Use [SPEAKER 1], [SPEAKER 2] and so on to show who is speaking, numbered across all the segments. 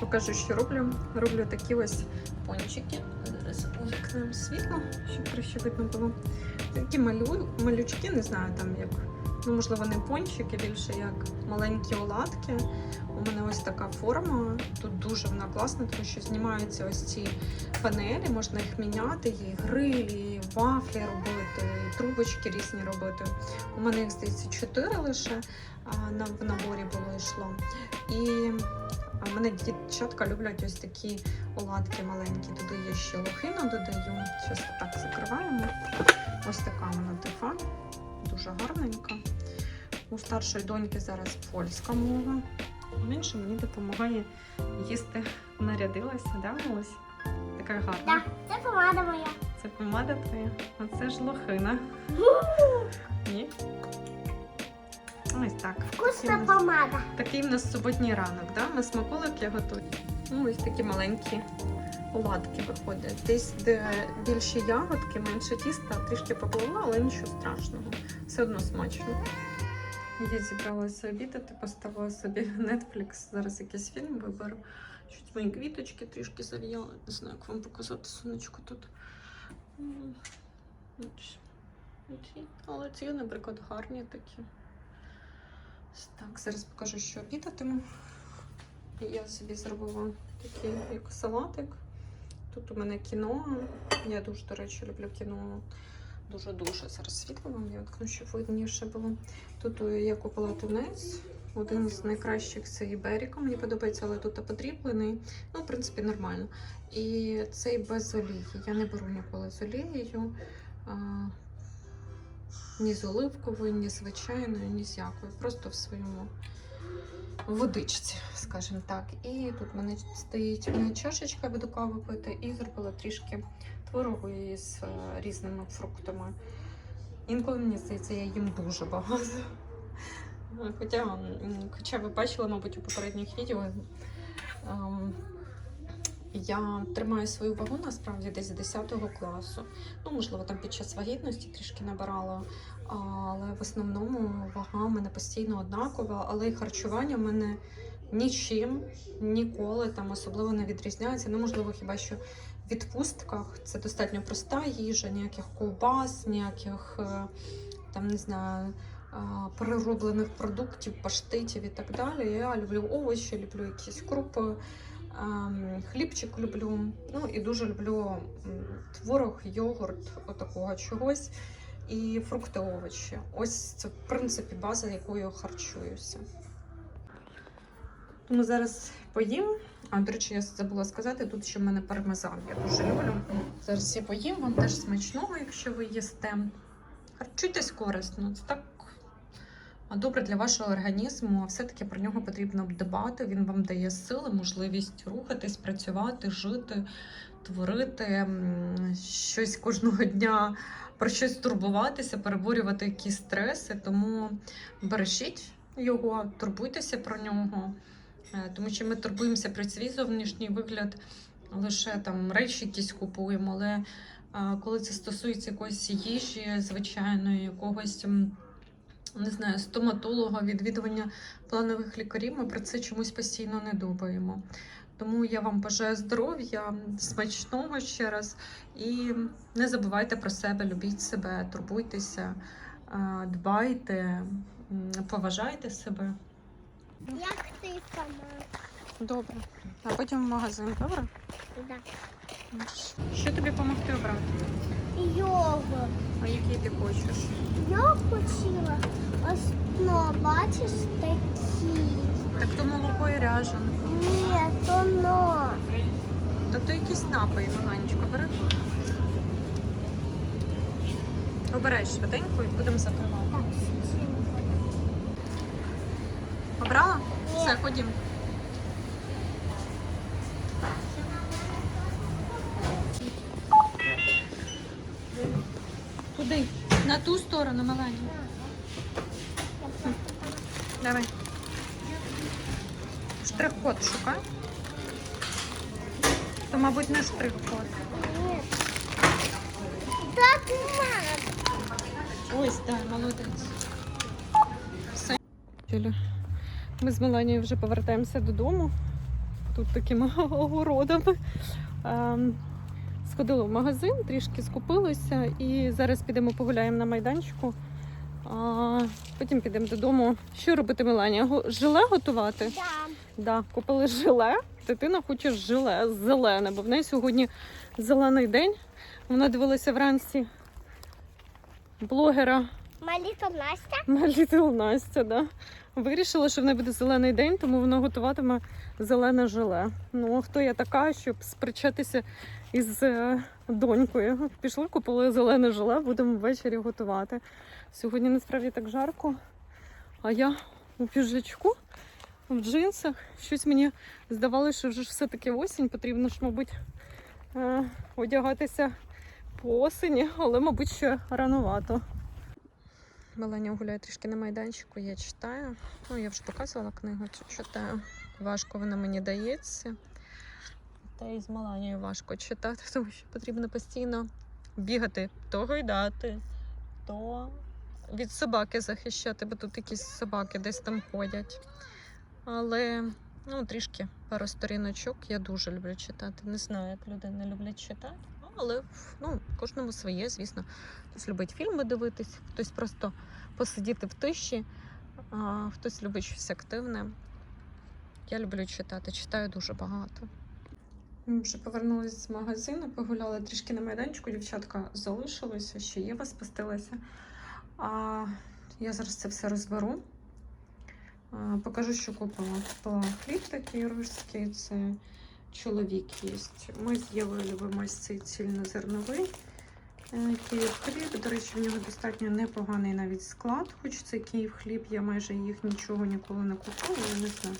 [SPEAKER 1] покажу, що роблю. Роблю такі ось пончики. Зараз увікнемо світло, щоб краще видно було. Такі малю... малючки, не знаю там як. Ну, можливо, не пончики, більше як маленькі оладки. У мене ось така форма. Тут дуже вона класна, тому що знімаються ось ці панелі, можна їх міняти, і грилі, і вафлі робити, і трубочки різні робити. У мене їх здається чотири лише в наборі було йшло. І а, мене дівчатка люблять ось такі оладки маленькі. Туди я ще лохину додаю. Зараз так закриваємо. Ось така вона тифа, дуже гарненька. У старшої доньки зараз польська мова. Менше мені допомагає їсти. Нарядилася, да, ось? Така гарна.
[SPEAKER 2] Так, це помада моя.
[SPEAKER 1] Це помада твоя, а це ж лохина. Ні? Ось так. Такий
[SPEAKER 2] Вкусна
[SPEAKER 1] нас-
[SPEAKER 2] помада.
[SPEAKER 1] Такий в нас суботній ранок, да? На смаколик я готую. Ну, ось такі маленькі оладки виходять. Десь, де більше ягодки, менше тіста, трішки поплила, але нічого страшного. Все одно смачно. Я зібралася обідати, поставила собі Netflix, зараз якийсь фільм виберу. Щось мої квіточки трішки зав'яли. Не знаю, як вам показати сонечко тут. Але ці, наприклад, гарні такі. Так, зараз покажу, що обідатиму. Я собі зробила такий як салатик. Тут у мене кіно. Я дуже, до речі, люблю кіно. Дуже-дуже. Зараз світло вам я відкну, щоб видніше було. Тут е, я купила тунець. Один з найкращих це Іберіка. Мені подобається, але тут подріблений. Ну, в принципі, нормально. І цей без олії. Я не беру ніколи з олією. Ні з оливковою, ні звичайною, ні з якою. Просто в своєму водичці, скажімо так. І тут в мене стоїть моя чашечка, буду каву пити, і зробила трішки творогу із е, різними фруктами. Інколи мені здається, я їм дуже багато. Хоча, хоча ви бачили, мабуть, у попередніх відео. Я тримаю свою вагу насправді десь з 10 класу. Ну, можливо, там під час вагітності трішки набирала, але в основному вага в мене постійно однакова, але і харчування в мене нічим ніколи там особливо не відрізняється. Ну, можливо, хіба що в відпустках це достатньо проста їжа, ніяких ковбас, ніяких е, там не знаю. е, Перероблених продуктів, паштетів і так далі. Я люблю овочі, люблю якісь крупи, хлібчик люблю. Ну і дуже люблю творог, йогурт, отакого чогось. І фрукти, овочі. Ось це, в принципі, база, якою я харчуюся. Тому зараз поїм. А, до речі, я забула сказати, тут ще в мене пармезан. Я дуже люблю. Зараз я поїм, вам теж смачного, якщо ви їсте. Харчуйтесь корисно. Це так добре для вашого організму, а все-таки про нього потрібно дбати. Він вам дає сили, можливість рухатись, працювати, жити, творити щось кожного дня, про щось турбуватися, переборювати якісь стреси. Тому бережіть його, турбуйтеся про нього. Е, Тому що ми турбуємося про свій зовнішній вигляд, лише там речі якісь купуємо. Але е, коли це стосується якоїсь їжі, звичайної, якогось не знаю, стоматолога, відвідування планових лікарів, ми про це чомусь постійно не думаємо. Тому я вам бажаю здоров'я, смачного ще раз. І не забувайте про себе, любіть себе, турбуйтеся, дбайте, поважайте себе.
[SPEAKER 2] Як ти сама?
[SPEAKER 1] Добре. А потім в магазин, добре?
[SPEAKER 2] Да.
[SPEAKER 1] Що тобі допомогти обрати?
[SPEAKER 2] Йогурт.
[SPEAKER 1] А який ти хочеш?
[SPEAKER 2] Я хотіла ось, ну, бачиш, такі.
[SPEAKER 1] Так то молоко і ряжен.
[SPEAKER 2] Ні, то но.
[SPEAKER 1] Та то якісь напої, Миганечко, бери. Обирай швиденько і будемо закривати.
[SPEAKER 2] Так.
[SPEAKER 1] Обрала? Все, ходім. Ту сторону, маленьку. Давай. Штрих-код шукай. То, мабуть, не штрих-код.
[SPEAKER 2] Так.
[SPEAKER 1] Ось, так, молодець. Все. Ми з Меланією вже повертаємося додому. тут такими огородами. Сходили в магазин, трішки скупилися і зараз підемо погуляємо на майданчику. А потім підемо додому. Що робити Меланія? Жиле Желе готувати?
[SPEAKER 2] Да.
[SPEAKER 1] Да, купили желе. Дитина хоче желе зелене, бо в неї сьогодні зелений день. Вона дивилася вранці блогера
[SPEAKER 2] Настя.
[SPEAKER 1] Little Настя, да. Вирішила, що в неї буде зелений день, тому вона готуватиме зелене желе. Ну, а хто я така, щоб сперечатися із е, донькою? Пішли, купили зелене желе, будемо ввечері готувати. Сьогодні насправді так жарко, а я у піджачку, в джинсах. Щось мені здавалося, що вже все-таки осінь, потрібно ж, мабуть, е, одягатися по осені, але, мабуть, ще рановато. Меланя гуляє трішки на майданчику, я читаю. Ну, я вже показувала книгу, читаю. Важко вона мені дається. Та і з Меланією важко читати, тому що потрібно постійно бігати, то гойдати, то від собаки захищати, бо тут якісь собаки десь там ходять. Але ну, трішки пару сторіночок я дуже люблю читати. Не знаю, як люди не люблять читати. Але ну, кожному своє, звісно. Хтось любить фільми дивитись, хтось просто посидіти в тиші, а хтось любить щось активне. Я люблю читати, читаю дуже багато. Вже повернулися з магазину, погуляли трішки на майданчику. Дівчатка залишилися, ще Єва спустилася. А я зараз це все розберу. А, покажу, що купила. Купила хліб такий руський, це чоловік їсть. Ми з Євою любимо цей цільнозерновий. Е, Київ хліб. До речі, в нього достатньо непоганий навіть склад. Хоч це Київ хліб, я майже їх нічого ніколи не купила. Я не знаю.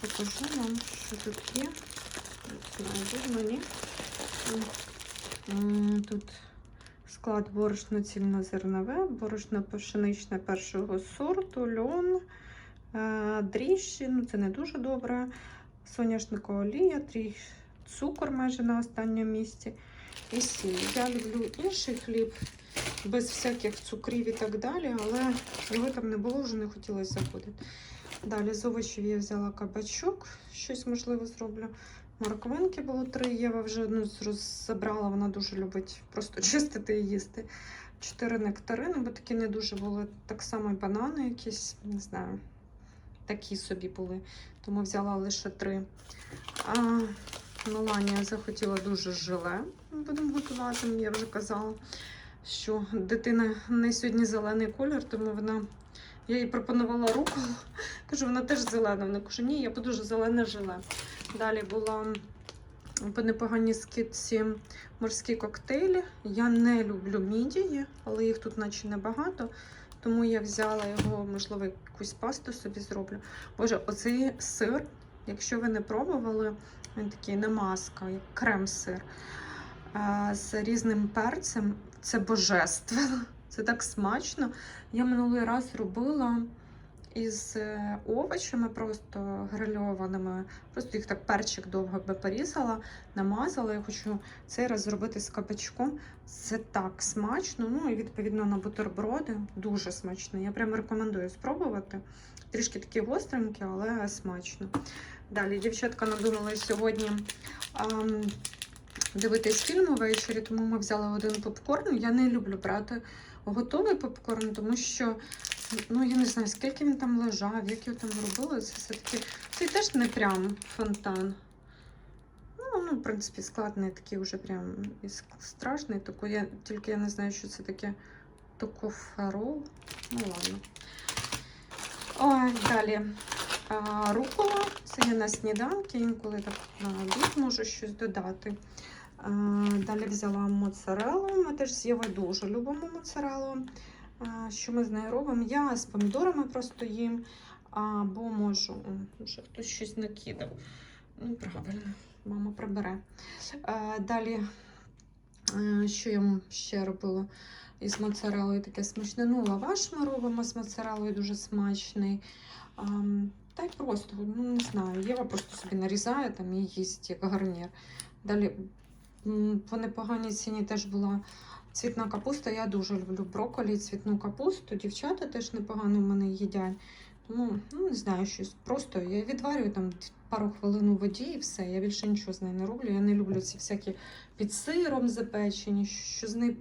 [SPEAKER 1] Покажу вам, що тут є. Знаю, ні. Тут склад борошно цільнозернове, борошно пшеничне першого сорту, льон, е, дріжджі, ну це не дуже добре. Соняшникова олія, трі... цукор майже на останньому місці. І сіль. Я люблю інший хліб без всяких цукрів і так далі, але його там не було, вже не хотілося заходити. Далі з овочів я взяла кабачок, щось можливо зроблю. Морквинки було три, Єва вже одну забрала, вона дуже любить просто чистити і їсти. Чотири нектарини, бо такі не дуже були. Так само і банани якісь, не знаю, такі собі були. Тому взяла лише три. А, Меланія захотіла дуже желе. Будемо готувати. Я вже казала, що дитина не сьогодні зелений колір, тому вона. Я їй пропонувала руколу. Кажу, вона теж зелена. Вона каже, ні, я буду дуже зелене желе. Далі була по непоганій скидці морські коктейлі. Я не люблю мідії, але їх тут наче небагато. Тому я взяла його, можливо, якусь пасту собі зроблю. Боже, оцей сир, якщо ви не пробували, він такий намазка, як крем-сир з різним перцем. Це божественно. Це так смачно. Я минулий раз робила із е, овочами, просто грильованими. Просто їх так перчик довго би порізала, намазала. Я хочу цей раз зробити з кабачком. Це так смачно. Ну і відповідно на бутерброди. Дуже смачно. Я прямо рекомендую спробувати. Трішки такі гостренькі, але смачно. Далі дівчатка надумала сьогодні. ам, Дивитись фільм увечері, тому ми взяли один попкорн. Я не люблю брати готовий попкорн, тому що ну я не знаю, скільки він там лежав, як його там робили. Це все-таки це теж не прям фонтан. Ну, ну, в принципі, складний такий вже прям і страшний. Таку я, тільки я не знаю, що це таке токоферол. Ну ладно. Ой, далі. А, рукола. Це я на сніданки, інколи так на обід можу щось додати. А, Далі взяла моцарелу. Ми теж з дуже любимо моцарелу. Що ми з нею робимо? Я з помідорами просто їм. Або можу. Вже хтось щось накидав. Ну, правильно, мама прибере. Далі, е, що я ще робила із моцарелою таке смачне? Ну, лаваш ми робимо з моцарелою дуже смачний. Та й просто, ну не знаю, Єва просто собі нарізає там і їсть як гарнір. Далі по непоганій ціні теж була цвітна капуста. Я дуже люблю брокколі цвітну капусту. Дівчата теж непогано в мене їдять. Тому, ну, не знаю, щось. Просто я відварюю там пару хвилин у воді і все. Я більше нічого з нею не роблю. Я не люблю ці всякі під сиром запечені, що з нею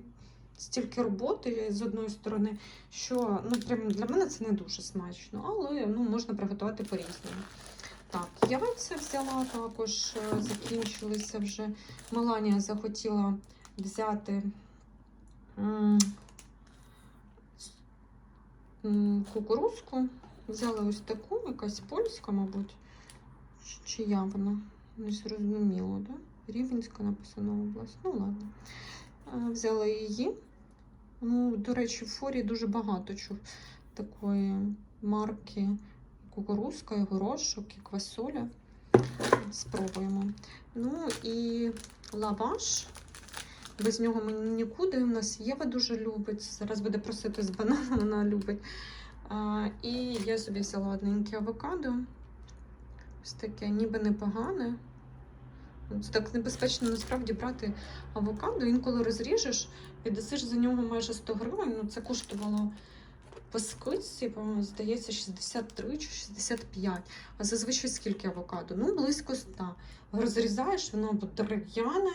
[SPEAKER 1] стільки роботи з одної сторони, що ну, прям для мене це не дуже смачно, але ну, можна приготувати по-різному. Так, яйця взяла також, е, закінчилися вже. Меланія захотіла взяти кукурузку. Взяла ось таку, якась польська, мабуть. Чия вона? Не зрозуміло, да? Рівненська написано область. Ну ладно. Взяла її. Ну, до речі, в форі дуже багато чу такої марки кукурузка, і горошок, і квасоля. Спробуємо. Ну і лаваш. Без нього мені нікуди. У нас Єва дуже любить. Зараз буде просити з бананом, вона любить. А, і я собі взяла одненьке авокадо. Ось таке, ніби непогане. Це так небезпечно насправді брати авокадо. Інколи розріжеш і досиш за нього майже 100 гривень. Ну, це коштувало по скидці, здається, 63 чи 65. А зазвичай скільки авокадо? Ну, близько 100. Розрізаєш, воно дерев'яне.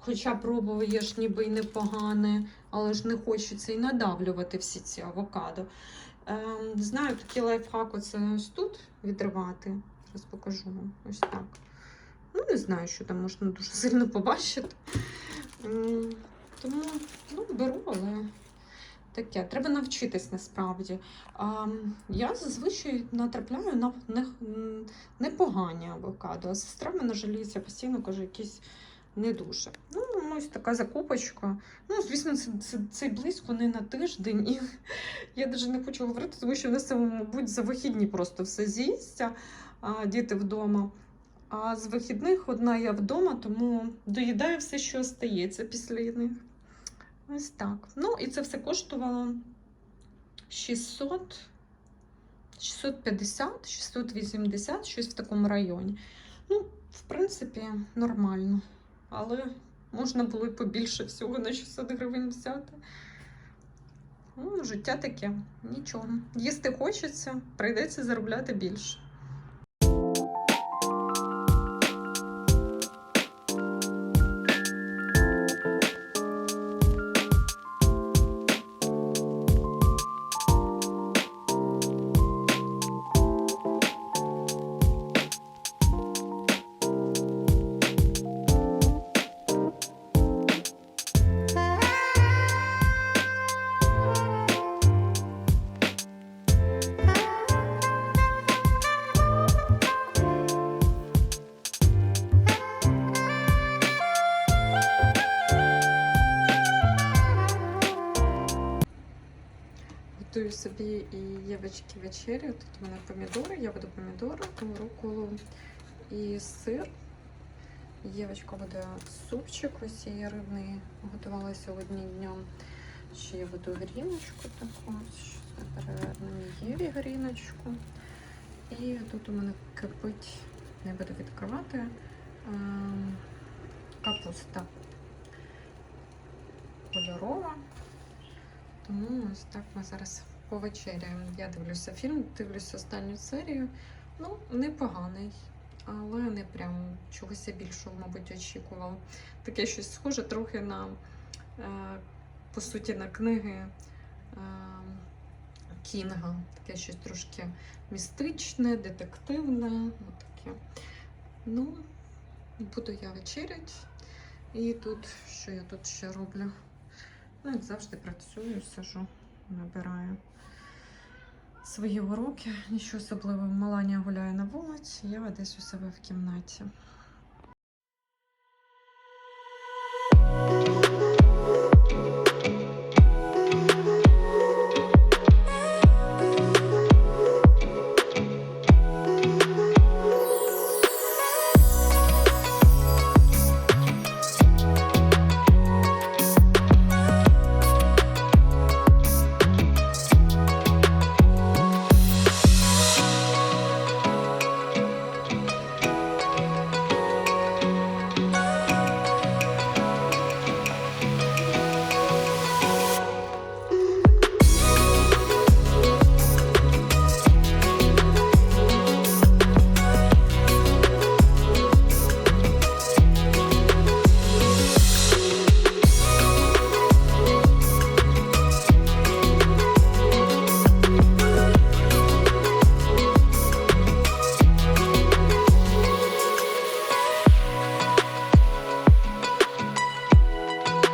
[SPEAKER 1] Хоча пробуєш ніби й непогане, але ж не хочеться і надавлювати всі ці авокадо. Ем, знаю, такий лайфхак оце ось тут відривати. Зараз покажу вам. Ось так. Ну, не знаю, що там можна дуже сильно побачити. М, Тому ну, беру, але таке. Треба навчитись насправді. А, я зазвичай натрапляю на не, непогані авокадо. А сестра мене жаліється постійно каже, якісь не дуже. Ну, ось така закупочка. Ну, звісно, це, це, це близько не на тиждень. І я навіть не хочу говорити, тому що в нас, мабуть, за вихідні просто все з'їсться, діти вдома. А з вихідних одна я вдома, тому доїдаю все, що остається після них. Ось так. Ну, і це все коштувало 600, 650, 680, щось в такому районі. Ну, в принципі, нормально. Але можна було й побільше всього на 600 гривень взяти. Ну, життя таке, нічого. Їсти хочеться, прийдеться заробляти більше. Готую собі і Євочки вечерю. Тут у мене помідори, я буду помідори, руколу і сир. Євочка буде супчик ось її рибний. Готувала сьогодні днем. Ще я буду гріночку таку. Щас ми Єві гріночку. І тут у мене кипить, не буду відкривати, капуста кольорова. Тому ось так ми зараз повечеряємо. Я дивлюся фільм, дивлюся останню серію. Ну, непоганий, але не прям чогось більшого, мабуть, очікувала. Таке щось схоже трохи на, е, по суті, на книги е, Кінга. Таке щось трошки містичне, детективне. таке. Ну, буду я вечерять. І тут, що я тут ще роблю? Ну, як завжди працюю, сижу, набираю свої уроки. Нічого особливого. Маланя гуляє на вулиці, я десь у себе в кімнаті.